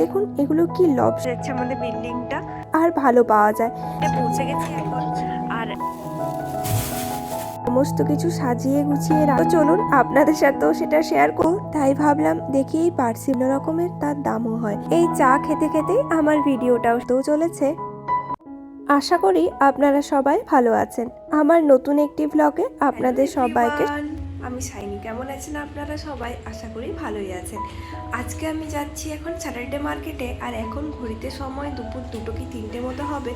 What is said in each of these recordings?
দেখুন এগুলো কি লব যাচ্ছে আমাদের বিল্ডিংটা। আর ভালো পাওয়া যায়। পৌঁছে গেছি এখন। আর সমস্ত কিছু সাজিয়ে গুছিয়ে রাখো চলুন আপনাদের সাথেও সেটা শেয়ার করব। তাই ভাবলাম দেখি এই পার্সিল রকমের তার দামও হয়। এই চা খেতে খেতেই আমার ভিডিওটাও তো চলেছে। আশা করি আপনারা সবাই ভালো আছেন। আমার নতুন একটি ব্লগে আপনাদের সবাইকে আমি সাইনি। কেমন আছেন আপনারা সবাই? আশা করি ভালোই আছেন। আজকে আমি যাচ্ছি এখন স্যাটারডে মার্কেটে আর এখন ঘড়িতে সময় দুপুর দুটো কি তিনটে মতো হবে।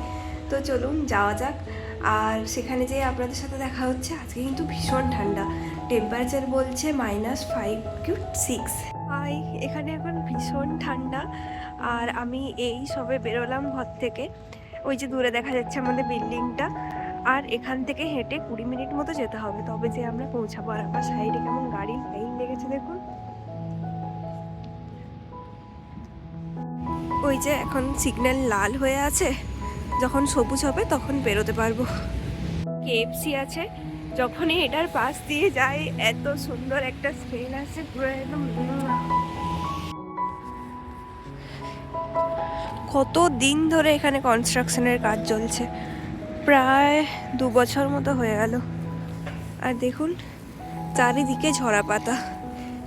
তো চলুন যাওয়া যাক। আর সেখানে যেয়ে আপনাদের সাথে দেখা হচ্ছে। আজকে কিন্তু ভীষণ ঠান্ডা। টেম্পারেচার বলছে minus five to six high, এখানে এখন ভীষণ ঠান্ডা। আর আমি এই সবে বেরোলাম ঘর থেকে। ওই যে দূরে দেখা যাচ্ছে আমাদের বিল্ডিংটা। আর এখান থেকে হেঁটে কুড়ি মিনিট মতো যেতে হবে। তবে যে আমরা পৌঁছাবো আর আমার সাইডে কেমন গাড়ি লাইন লেগেছে দেখুন। ওই যে এখন সিগন্যাল লাল হয়ে আছে, যখন সবুজ হবে তখন বেরোতে পারব। কেএফসি আছে, যখনই এটার পাশ দিয়ে যাই, এত সুন্দর একটা স্মেল আছে, পুরো একদম কত দিন ধরে এখানে কনস্ট্রাকশনের কাজ চলছে। প্রায় দু বছর মতো হয়ে গেল। আর দেখুন চারিদিকে ঝরা পাতা।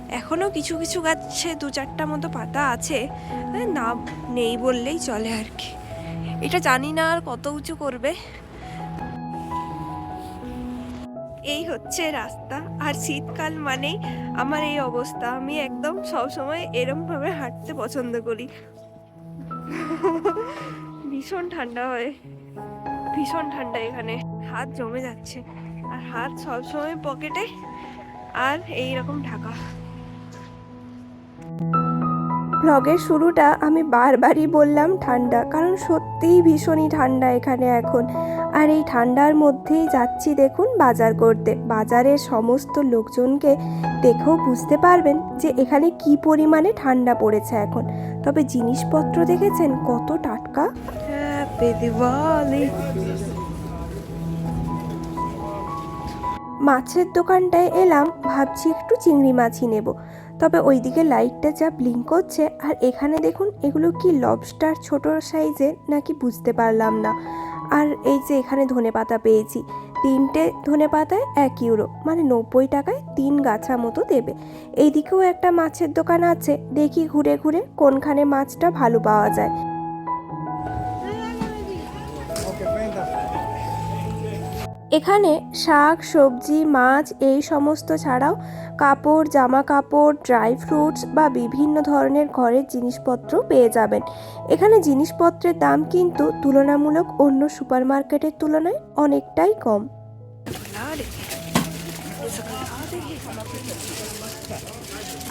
এখনও কিছু কিছু গাছে দু চারটা মতো পাতা আছে এ, না নেই বললেই চলে আর কি। এটা জানি না আর কত উঁচু করবে। এই হচ্ছে রাস্তা। আর শীতকাল মানেই আমার এই অবস্থা। আমি একদম সবসময় এরমভাবে হাঁটতে পছন্দ করি। ভীষণ ঠান্ডা হয়। ভীষণ ঠান্ডা এখানে। হাত জমে যাচ্ছে। আর হাত সবসময় পকেটে। আর এই রকম ঢাকা। ব্লগের শুরুটা আমি বারবারই বললাম ঠান্ডা, কারণ সত্যিই ভীষণই ঠান্ডা এখানে এখন। আর এই ঠান্ডার মধ্যেই যাচ্ছি দেখুন বাজার করতে। বাজারের সমস্ত লোকজনকে দেখেও বুঝতে পারবেন যে এখানে কি পরিমাণে ঠান্ডা পড়েছে এখন। তবে জিনিসপত্র দেখেছেন কত টাটকা? হ্যাপি দিওয়ালি মাছের দোকানটায় এলাম, ভাবছি একটু চিংড়ি মাছই নেব। তবে ওইদিকে লাইটটা যা ব্লিঙ্ক করছে, আর এখানে দেখুন এগুলো কি লবস্টার ছোট সাইজে নাকি বুঝতে পারলাম না। আর এই যে এখানে ধনে পাতা পেয়েছি, তিনটে ধনে পাতায় এক ইউরো মানে নব্বই টাকায় তিন গাছা মতো দেবে। এইদিকেও একটা মাছের দোকান আছে, দেখি ঘুরে ঘুরে কোনখানে মাছটা ভালো পাওয়া যায়। এখানে শাক, সবজি, মাছ এই সমস্ত ছাড়াও কাপড় জামা কাপড় ড্রাই ফ্রুটস বা বিভিন্ন ধরনের ঘরের জিনিসপত্র পেয়ে যাবেন। এখানে জিনিসপত্রের দাম কিন্তু তুলনামূলক অন্য সুপার মার্কেটের তুলনায় অনেকটাই কম।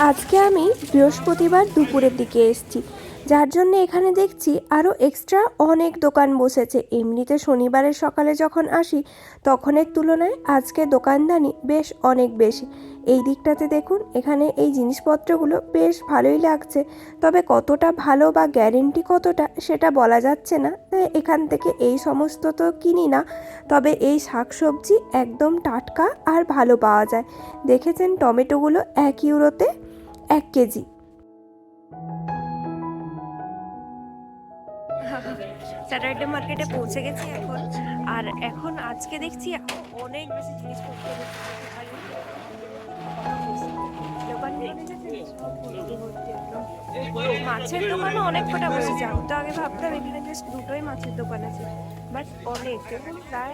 আজকে আমি বৃহস্পতিবার দুপুরের দিকে এসেছি। যার জন্য এখানে দেখছি আরও এক্সট্রা অনেক দোকান বসেছে। এমনিতে শনিবারের সকালে যখন আসি, তখনের তুলনায় আজকে দোকানদানি বেশ অনেক বেশি। এই দিকটাতে দেখুন, এখানে এই জিনিসপত্রগুলো বেশ ভালোই লাগছে। তবে কতটা ভালো বা গ্যারেন্টি কতটা সেটা বলা যাচ্ছে না। তাই এখান থেকে এই সমস্ত তো কিনি না, তবে এই শাকসবজি একদম টাটকা আর ভালো পাওয়া যায়। দেখেছেন টমেটোগুলো এক ইউরোতে এক কেজি। স্যাটারডে মার্কেটে পৌঁছে গেছি এখন। আর এখন আজকে দেখছি অনেক বেশি একদম। মাছের দোকানও অনেক কটা বসেছে আমি তো আগে ভাবতাম এখানে জাস্ট দুটোই মাছের দোকান আছে। বাট অনেক। প্রায়।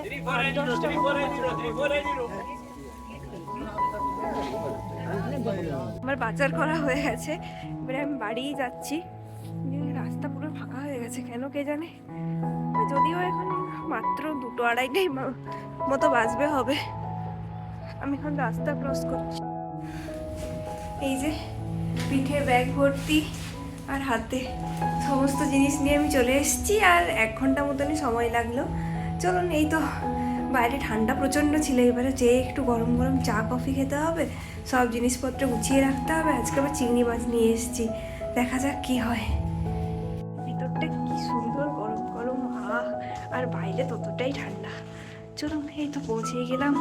আমার বাজার করা হয়ে গেছে। এবারে আমি বাড়িই যাচ্ছি। কেন কে জানে? যদিও এখন মাত্র দুটো আড়াইটাই মতো বাজবে হবে। আমি এখন রাস্তা ক্রস করছি। এই যে পিঠে ব্যাগ ভর্তি আর হাতে সমস্ত জিনিস নিয়ে আমি চলে এসেছি আর এক ঘণ্টা মতনই সময় লাগল। চলুন, এই তো বাইরে ঠান্ডা প্রচণ্ড ছিল, এবারে যে একটু গরম গরম চা, কফি খেতে হবে, সব জিনিসপত্র গুছিয়ে রাখতে হবে। আজকে আবার চিংড়ি মাছ নিয়ে এসেছি। দেখা যাক কি হয়। আর বাইরে ততটাই ঠান্ডা। চলুন এই তো পৌঁছে গেলাম।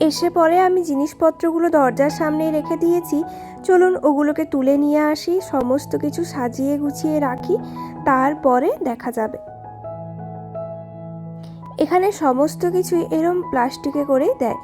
এসে পরে আমি জিনিসপত্রগুলো দরজার সামনে রেখে দিয়েছি। চলুন ওগুলোকে তুলে নিয়ে আসি, সমস্ত কিছু সাজিয়ে গুছিয়ে রাখি, তারপরে দেখা যাবে। এখানে সমস্ত কিছুই এরম প্লাস্টিকে করেই দেয়।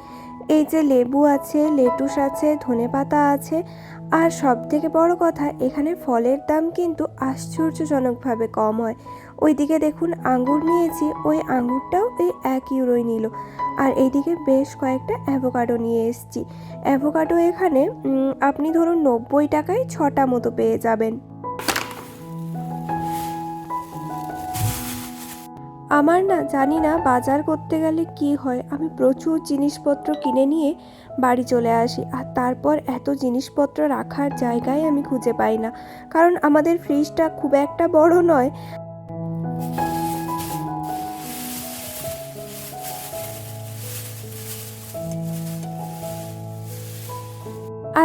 এই যে লেবু আছে, লেটুস আছে, ধনেপাতা আছে, আর সব থেকে বড় কথা, এখানে ফলের দাম কিন্তু আশ্চর্যজনকভাবে কম হয়। ওইদিকে দেখুন আঙ্গুর নিয়েছি, ওই আঙ্গুরটাও এই এক ইউরোই নিল। আর এইদিকে বেশ কয়েকটা অ্যাভোকাডো নিয়ে এসেছি। অ্যাভোকাডো এখানে আপনি ধরুন নব্বই টাকায় ছটা মতো পেয়ে যাবেন। আমার না, জানি না বাজার করতে গেলে কি হয়। আমি প্রচুর জিনিসপত্র কিনে নিয়ে বাড়ি চলে আসি। আর তারপর এত জিনিসপত্র রাখার জায়গায় আমি খুঁজে পাই না। কারণ আমাদের ফ্রিজটা খুব একটা বড় নয়।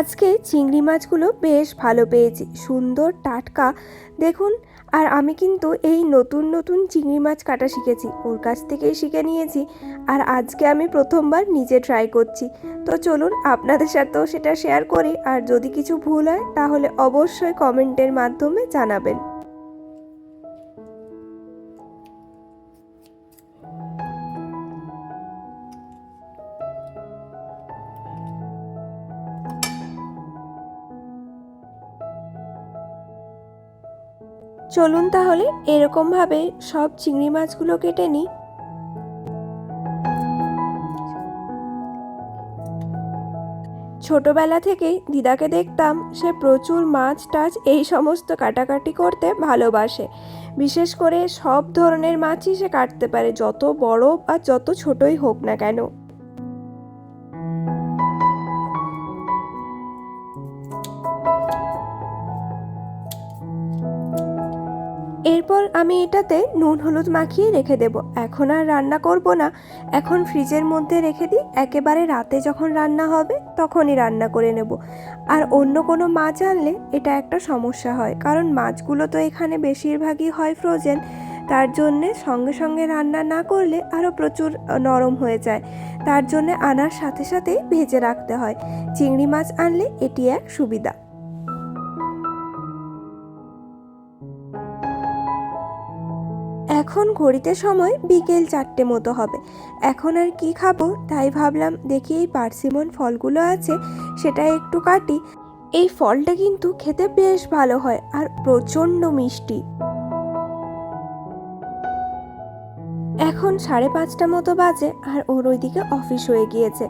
আজকে চিংড়ি মাছগুলো বেশ ভালো পেয়েছি। সুন্দর, টাটকা। দেখুন, আর আমি কিন্তু এই নতুন নতুন চিংড়ি মাছ কাটা শিখেছি। ওর কাছ থেকেই শিখে নিয়েছি। আর আজকে আমি প্রথমবার নিজে ট্রাই করছি। তো চলুন আপনাদের সাথেও সেটা শেয়ার করি। আর যদি কিছু ভুল হয়, তাহলে অবশ্যই কমেন্টের মাধ্যমে জানাবেন। চলুন তাহলে এরকমভাবে সব চিংড়ি মাছগুলো কেটে নিই। ছোটবেলা থেকেই দিদাকে দেখতাম সে প্রচুর মাছ টাছ এই সমস্ত কাটাকাটি করতে ভালোবাসে। বিশেষ করে সব ধরনের মাছই সে কাটতে পারে, যত বড় বা যত ছোটই হোক না কেন। আমি এটাতে নুন হলুদ মাখিয়ে রেখে দেব। এখন আর রান্না করব না। এখন ফ্রিজের মধ্যে রেখে দিই। একেবারে রাতে যখন রান্না হবে, তখনই রান্না করে নেব। আর অন্য কোনো মাছ আনলে এটা একটা সমস্যা হয়, কারণ মাছগুলো তো এখানে বেশিরভাগই হয় ফ্রোজেন তার জন্যে সঙ্গে সঙ্গে রান্না না করলে আরও প্রচুর নরম হয়ে যায়। তার জন্যে আনার সাথে সাথেই ভেজে রাখতে হয়। চিংড়ি মাছ আনলে এটি এক সুবিধা। এখন ঘড়িতে সময় বিকেল চারটে মতো হবে। এখন আর কি খাব? তাই ভাবলাম, দেখি এই পার্সিমন ফলগুলো আছে, সেটা একটু কাটি। এই ফলটা কিন্তু খেতে বেশ ভালো হয়, আর প্রচণ্ড মিষ্টি। এখন সাড়ে পাঁচটা মতো বাজে আর ওর ওইদিকে অফিস হয়ে গিয়েছে।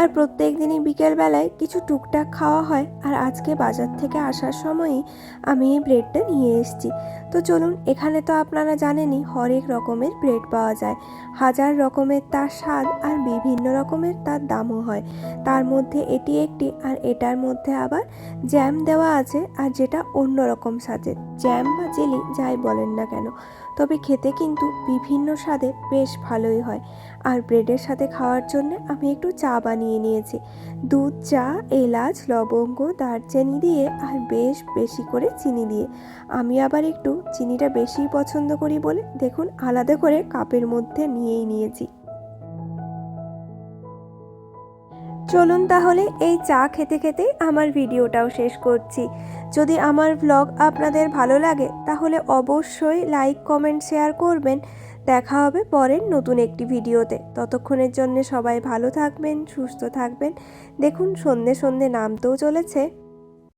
আর প্রত্যেক দিনই বিকেলবেলায় কিছু টুকটাক খাওয়া হয় আর আজকে বাজার থেকে আসার সময়ই আমি এই ব্রেডটা নিয়ে এসেছি। তো চলুন, এখানে তো আপনারা জানেনই হরেক রকমের ব্রেড পাওয়া যায়। হাজার রকমের তার স্বাদ আর বিভিন্ন রকমের তার দামও হয়। তার মধ্যে এটি একটি আর এটার মধ্যে আবার জ্যাম দেওয়া আছে আর যেটা অন্য রকম স্বাদের। জ্যাম বা জেলি যাই বলেন না কেন। তবে খেতে কিন্তু বিভিন্ন স্বাদে বেশ ভালোই হয়। আর ব্রেডের সাথে খাওয়ার জন্য আমি একটু চা বানিয়ে নিয়েছি। দুধ, চা, এলাচ, লবঙ্গ, দারচিনি দিয়ে আর বেশ বেশি করে চিনি দিয়ে। আমি আবার একটু চিনিটা বেশি পছন্দ করি বলে দেখুন আলাদা করে কাপের মধ্যে নিয়েই নিয়েছি। চলুন তাহলে এই চা খেতে খেতে আমার ভিডিওটাও শেষ করছি। যদি আমার ব্লগ আপনাদের ভালো লাগে, তাহলে অবশ্যই লাইক কমেন্ট শেয়ার করবেন। দেখা হবে পরের নতুন একটি ভিডিওতে। ততক্ষণের জন্য সবাই ভালো থাকবেন, সুস্থ থাকবেন। দেখুন সন্ধে সন্ধে নামতেও চলেছে।